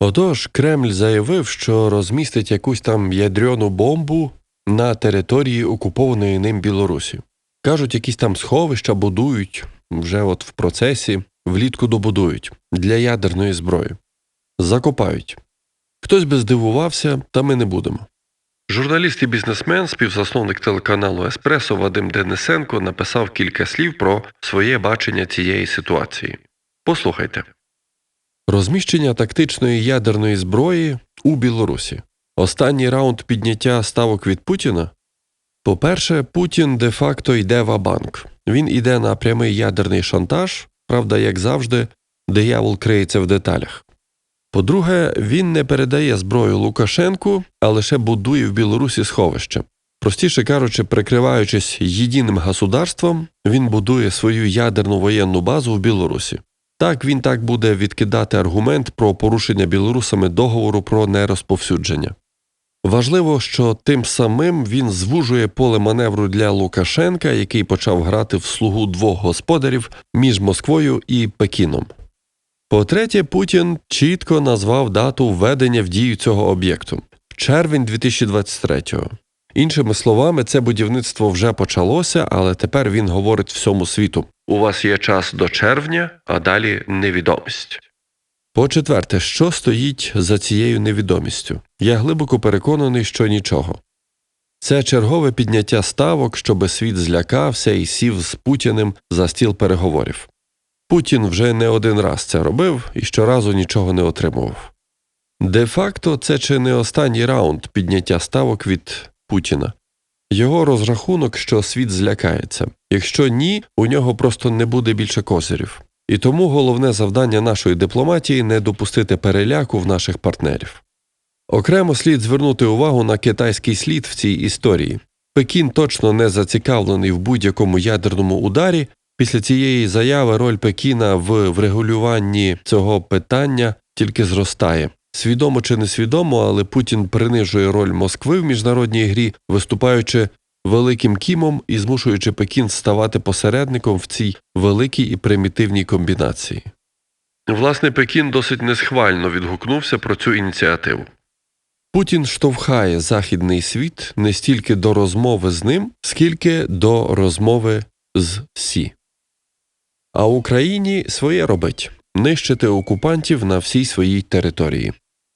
Отож, Кремль заявив, що розмістить якусь там ядерну бомбу на території окупованої ним Білорусі. Кажуть, якісь там сховища будують вже от в процесі, влітку добудують для ядерної зброї. Закопають. Хтось би здивувався, та ми не будемо. Журналіст і бізнесмен, співзасновник телеканалу Еспресо Вадим Денисенко написав кілька слів про своє бачення цієї ситуації. Послухайте. Розміщення тактичної ядерної зброї у Білорусі. Останній раунд підняття ставок від Путіна. По-перше, Путін де-факто йде в банк. Він іде на прямий ядерний шантаж, правда, як завжди, диявол криється в деталях. По-друге, він не передає зброю Лукашенку, а лише будує в Білорусі сховище. Простіше кажучи, прикриваючись єдиним государством, він будує свою ядерну воєнну базу в Білорусі. Так він так буде відкидати аргумент про порушення білорусами договору про нерозповсюдження. Важливо, що тим самим він звужує поле маневру для Лукашенка, який почав грати в слугу двох господарів між Москвою і Пекіном. По-третє, Путін чітко назвав дату введення в дію цього об'єкту червень 2023-го. Іншими словами, це будівництво вже почалося, але тепер він говорить всьому світу: у вас є час до червня, а далі невідомість. По четверте, що стоїть за цією невідомістю? Я глибоко переконаний, що нічого. Це чергове підняття ставок, щоби світ злякався і сів з Путіним за стіл переговорів. Путін вже не один раз це робив і щоразу нічого не отримував. Де факто це чи не останній раунд підняття ставок від Путіна. Його розрахунок, що світ злякається. Якщо ні, у нього просто не буде більше козирів. І тому головне завдання нашої дипломатії не допустити переляку в наших партнерів. Окремо слід звернути увагу на китайський слід в цій історії. Пекін точно не зацікавлений в будь-якому ядерному ударі. Після цієї заяви роль Пекіна в врегулюванні цього питання тільки зростає. Свідомо чи несвідомо, але Путін принижує роль Москви в міжнародній грі, виступаючи великим кімом і змушуючи Пекін ставати посередником в цій великій і примітивній комбінації. Власне, Пекін досить несхвально відгукнувся про цю ініціативу. Путін штовхає західний світ не стільки до розмови з ним, скільки до розмови з Сі. А Україні своє робить нищити окупантів на всій своїй території.